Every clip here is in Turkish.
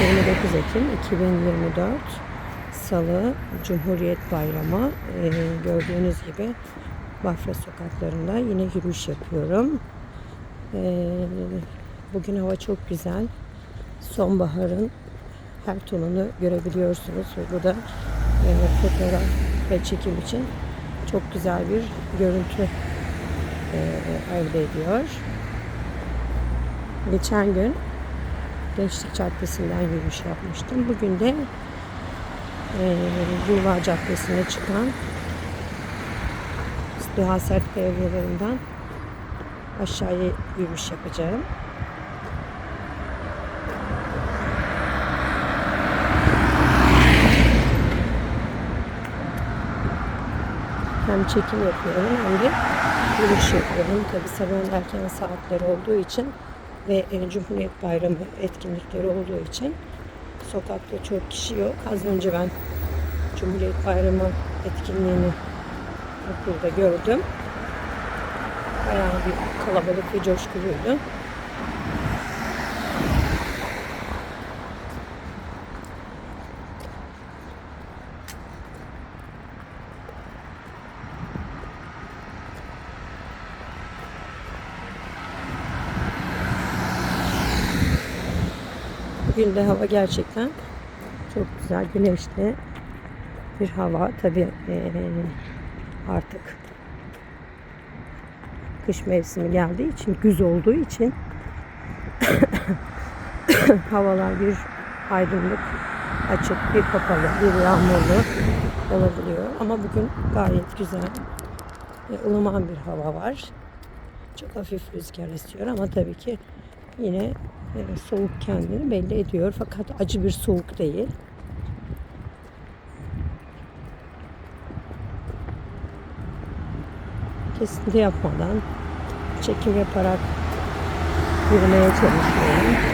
29 Ekim 2024 Salı Cumhuriyet Bayramı Ee, gördüğünüz gibi Bafra sokaklarında yine yürüyüş yapıyorum. Ee, bugün hava çok güzel. Sonbaharın her tonunu görebiliyorsunuz bu da e, fotoğraf ve çekim için çok güzel bir görüntü e, elde ediyor. Geçen gün Gençlik Caddesi'nden yürüyüş yapmıştım. Bugün de e, Bulvar Caddesi'ne çıkan Duha Sert Devrilerinden aşağıya yürüyüş yapacağım. Hem çekim yapıyorum hem de yürüyüş yapıyorum. Tabi sabahın erken saatleri olduğu için ve e, Cumhuriyet Bayramı etkinlikleri olduğu için sokakta çok kişi yok. Az önce ben Cumhuriyet Bayramı etkinliğini okulda gördüm. Bayağı bir kalabalık ve coşkuluydu. De hava gerçekten çok güzel, güneşli bir hava. Tabii eee, artık kış mevsimi geldiği için, güz olduğu için havalar bir aydınlık, açık, bir kapalı, bir yağmurlu olabiliyor. Ama bugün gayet güzel, ve ılıman bir hava var. Çok hafif rüzgar esiyor ama tabii ki yine soğuk kendini belli ediyor. Fakat acı bir soğuk değil. Kesinti yapmadan çekim yaparak yürümeye çalışıyorum.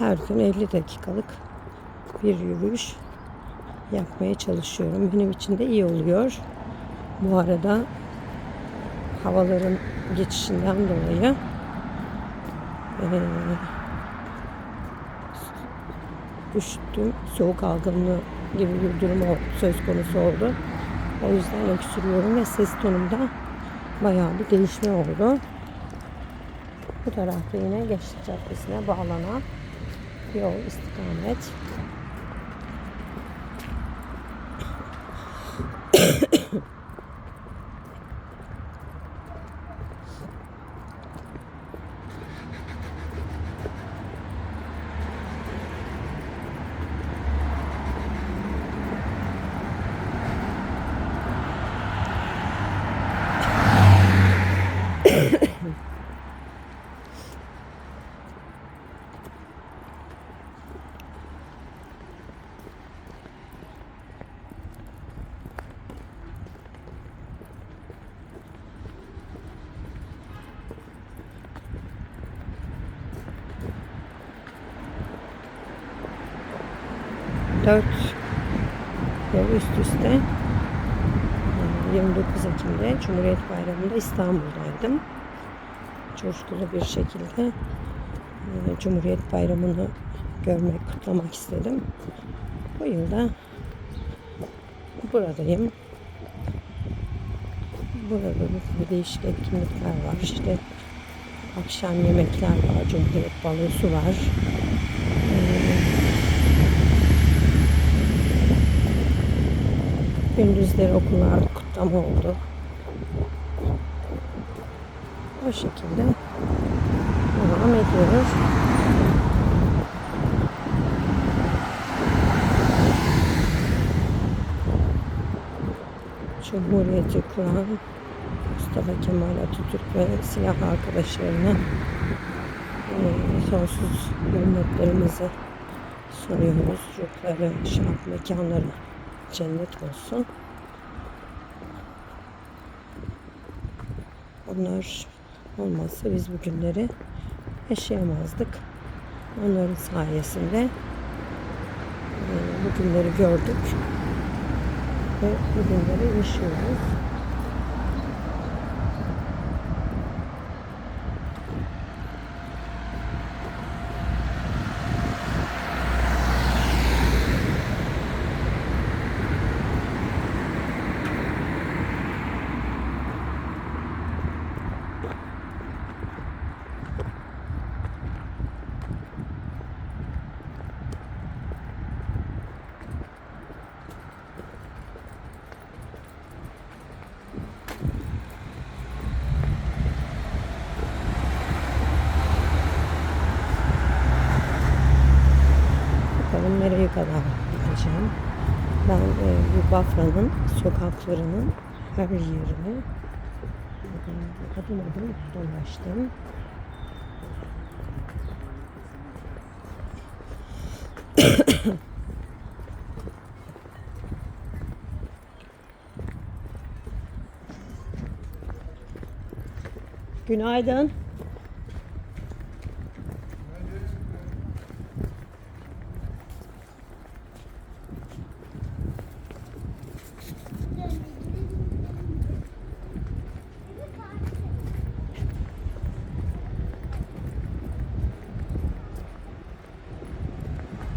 Her gün 50 dakikalık bir yürüyüş yapmaya çalışıyorum. Benim için de iyi oluyor. Bu arada havaların geçişinden dolayı eee üşüttüm. Soğuk algınlığı gibi bir durum söz konusu oldu. O yüzden öksürüyorum ve ses tonumda bayağı bir değişme oldu. Bu tarafta yine Gençlik Caddesi'ne bağlanan yol istikamet. Dört yıl üst üste e, 29 Ekim'de Cumhuriyet Bayramı'nda İstanbul'daydım. Coşkulu bir şekilde e, Cumhuriyet Bayramı'nı görmek, kutlamak istedim. Bu yılda buradayım. Burada bir değişik etkinlikler var. İşte akşam yemekler var, Cumhuriyet balosu var. Gündüzleri okullarda kutlama oldu. O şekilde devam ediyoruz. Cumhuriyeti kuran Mustafa Kemal Atatürk ve silah arkadaşlarına eee, sonsuz hürmetlerimizi sunuyoruz. Ruhları, şarap mekanları cennet olsun. Onlar olmazsa biz bu günleri yaşayamazdık. Onların sayesinde e, bu günleri gördük ve bu günleri yaşıyoruz. Bakalım nereye kadar gideceğim. Ben e, bu Bafra'nın sokaklarının her yerini adım adım dolaştım. Günaydın.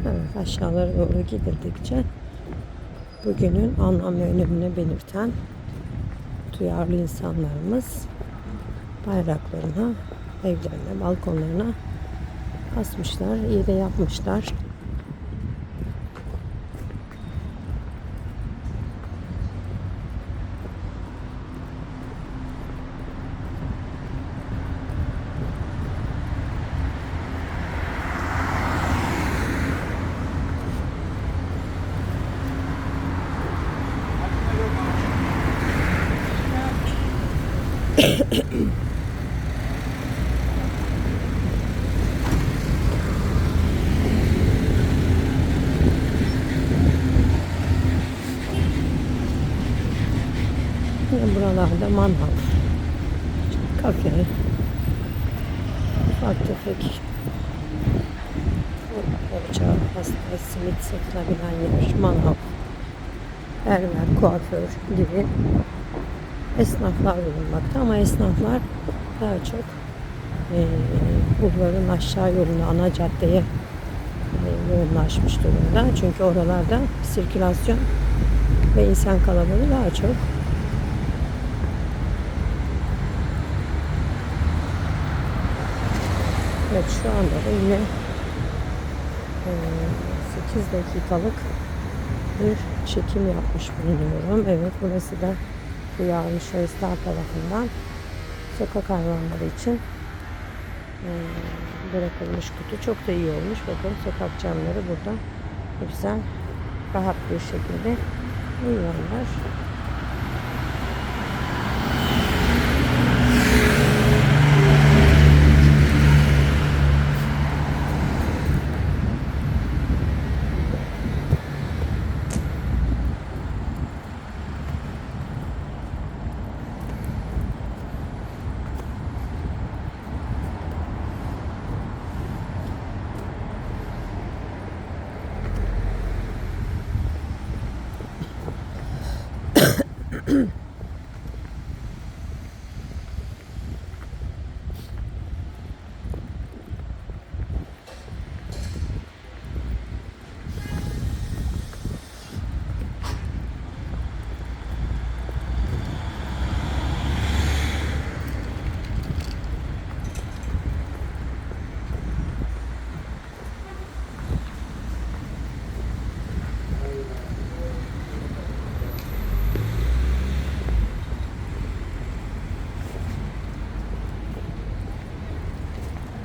Evet, aşağılara doğru gidildikçe bugünün anlam ve önemini belirten duyarlı insanlarımız bayraklarına, evlerine, balkonlarına asmışlar. İyi de yapmışlar. Yine buralarda manhal, kafe, ufak tefek poğaça, pasta, simit satılabilen yer, manav, berber, kuaför gibi esnaflar bulunmakta ama esnaflar daha çok e, bulvarın aşağı yoluna, ana caddeye e, yoğunlaşmış durumda. Çünkü oralarda sirkülasyon ve insan kalabalığı daha çok. Evet şu anda da yine e, 8 dakikalık bir çekim yapmış bulunuyorum. Evet burası da duyarlı şahıslar tarafından sokak hayvanları için e, bırakılmış kutu. Çok da iyi olmuş. Bakın sokak camları burada güzel rahat bir şekilde uyuyorlar.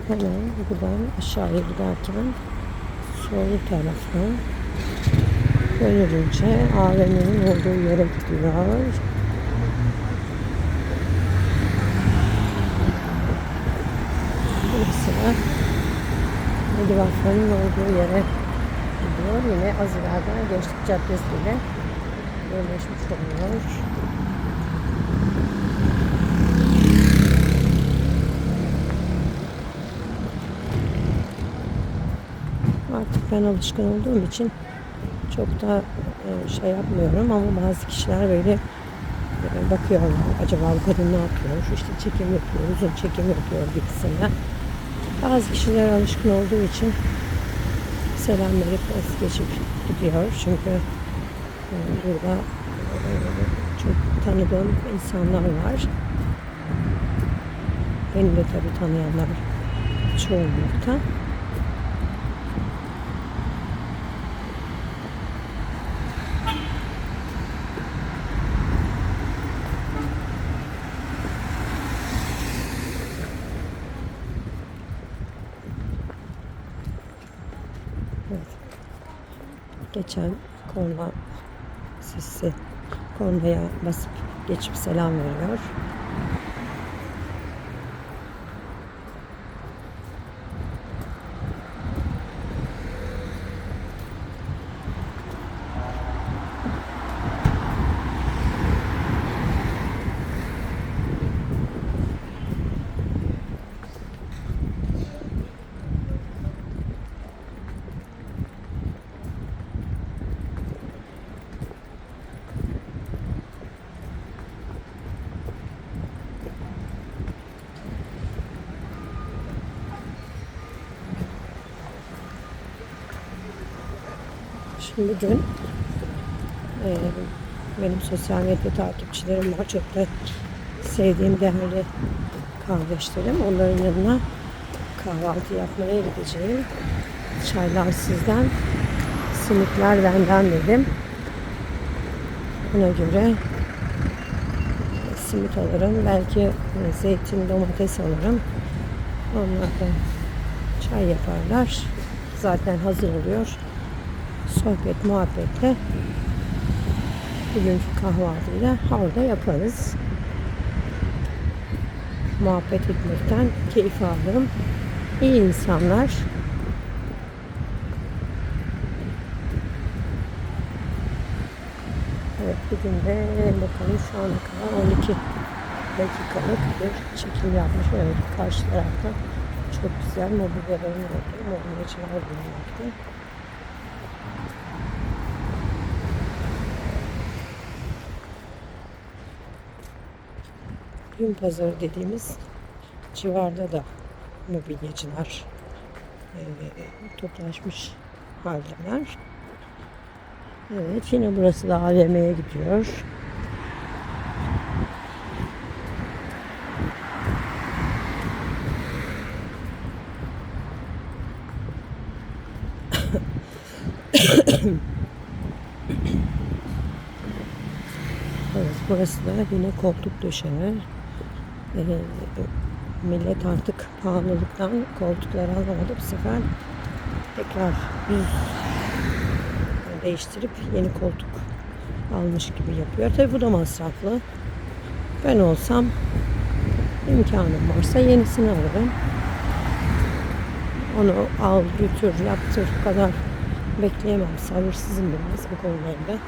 Hemen buradan aşağıya giderken sol tarafa dönülünce AVM'nin olduğu yere gidiyor. Burası da Medivafanın olduğu yere gidiyor. Yine az ileriden Gençlik Caddesi ile oluyor. Artık ben alışkın olduğum için çok da e, şey yapmıyorum ama bazı kişiler böyle e, bakıyorlar. Acaba bu kadın ne yapıyor? İşte çekim yapıyor, uzun çekim yapıyor gibisinden. Bazı kişiler alışkın olduğu için selam verip es geçip gidiyor. Çünkü e, burada çok tanıdığım insanlar var. Beni de tabii tanıyanlar çoğunlukta. Evet. Geçen korna sesi kornaya basıp geçip selam veriyor. Dün e, benim sosyal medya takipçilerim var. Çok da sevdiğim değerli kardeşlerim. Onların yanına kahvaltı yapmaya gideceğim. Çaylar sizden, simitler benden dedim. Buna göre simit alırım. Belki e, zeytin, domates alırım. Onlar da çay yaparlar. Zaten hazır oluyor sohbet muhabbetle bugünkü kahvaltıyla orada yaparız. Muhabbet etmekten keyif alırım. İyi insanlar. Evet bugün de bakalım şu ana kadar 12 dakikalık bir çekim yapmış. Evet karşı tarafta çok güzel mobilyaların olduğu mobilyacılar bulunmakta. Gün pazarı dediğimiz civarda da mobilyacılar e, toplaşmış haldeler. Evet yine burası da AVM'ye gidiyor. Evet, burası da yine koltuk döşeme. Ee, millet artık pahalılıktan koltukları alamadı. Bu sefer tekrar yüz değiştirip yeni koltuk almış gibi yapıyor. Tabi bu da masraflı. Ben olsam imkanım varsa yenisini alırım. Onu al, götür, yaptır kadar bekleyemem. Sabırsızım biraz bu konularda.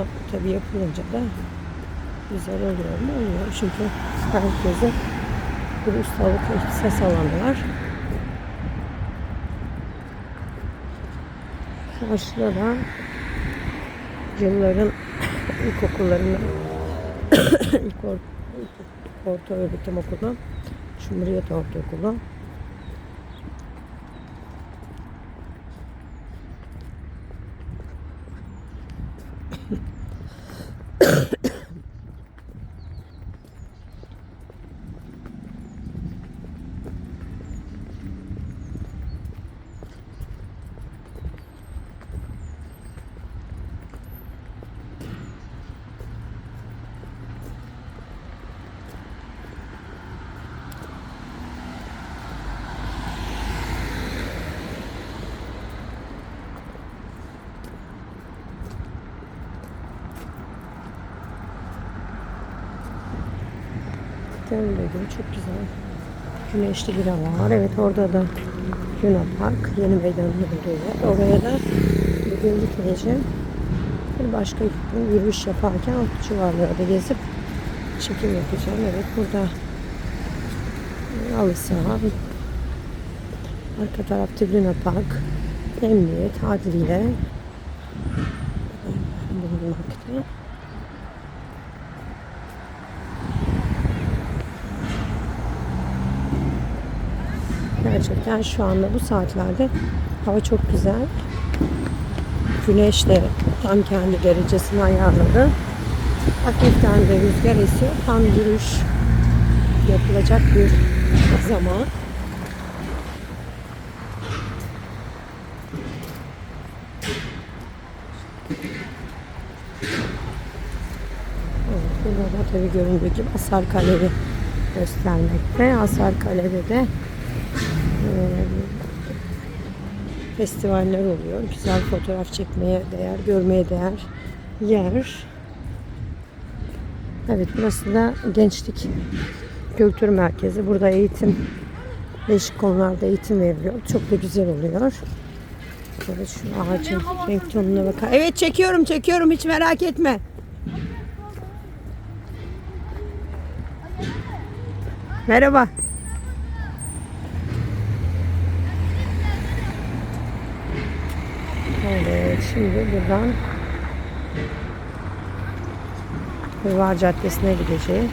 Ama tabii yapılınca da güzel oluyor mu? Oluyor. Çünkü herkese bir ustalık ses alanı var. Karşıda da yılların ilkokullarında ilk or, orta öğretim okulu Cumhuriyet Ortaokulu Göl gibi çok güzel. Güneşli bir hava var. Evet orada da Luna Park, yeni meydanın olduğu yer. Oraya da bugün gitmeyeceğim. Bir başka gün yürüyüş yaparken o civarlarda gezip çekim yapacağım. Evet burada halı saha. Arka tarafta Luna Park, Emniyet, Adliye bulunmakta. Gerçekten şu anda bu saatlerde hava çok güzel. Güneş de tam kendi derecesini ayarladı. Hafiften de rüzgar esiyor. Tam yürüyüş yapılacak bir zaman. Burada da tabii göründüğü gibi Asar Kale'yi göstermekte. Asar Kale'de de e, festivaller oluyor. Güzel fotoğraf çekmeye değer, görmeye değer yer. Evet burası da gençlik kültür merkezi. Burada eğitim değişik konularda eğitim veriliyor. Çok da güzel oluyor. Evet şu ağacın renk tonuna bakar. Evet çekiyorum çekiyorum hiç merak etme. Merhaba. Evet şimdi buradan Hırvar Caddesi'ne gideceğim.